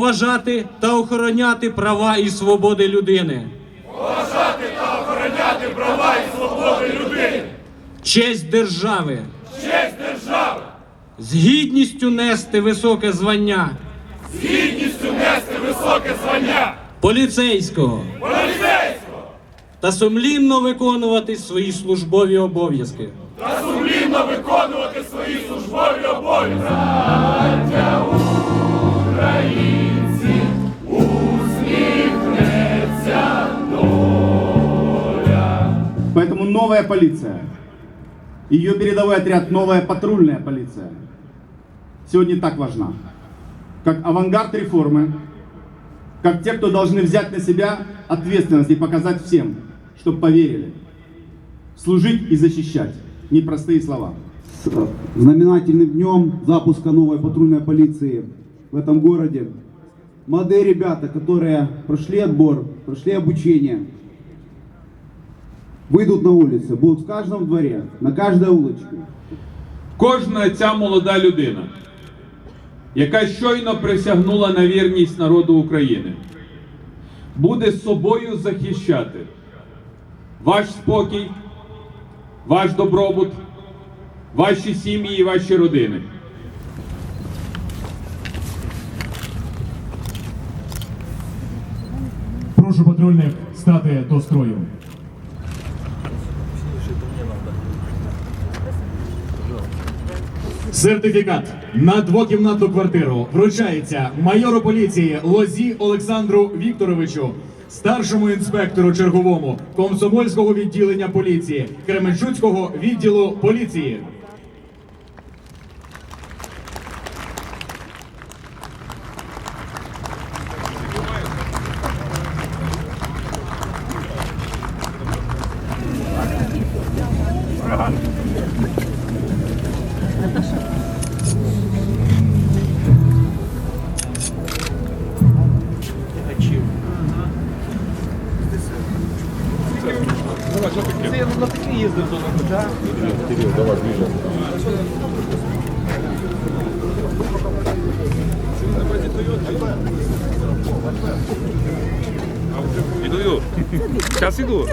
поважати та охороняти права і свободи людини. Поважати та охороняти права і свободи людини. Честь держави. Честь держави. З гідністю нести високе звання З гідністю нести високе звання. поліцейського Поліцейського. та сумлінно виконувати свої службові обов'язки. Та сумлінно виконувати свої службові обов'язки. Новая полиция, ее передовой отряд, новая патрульная полиция, сегодня так важна. Как авангард реформы, как те, кто должны взять на себя ответственность и показать всем, чтобы поверили. Служить и защищать. Непростые слова. с знаменательным днем запуска новой патрульной полиции в этом городе. Молодые ребята, которые прошли отбор, прошли обучение, выйдут на улицы, будут в каждом дворе, на каждой улочке. Кожна ця молода людина, яка щойно присягнула на вірність народу України, буде собою захищати ваш спокій, ваш добробут, ваші сім'ї і ваші родини. Прошу патрульних стати до строю. Сертифікат на двокімнатну квартиру вручається майору поліції Лозі Олександру Вікторовичу, старшому інспектору черговому комсомольського відділення поліції Кременчуцького відділу поліції. Іду. Зараз іду.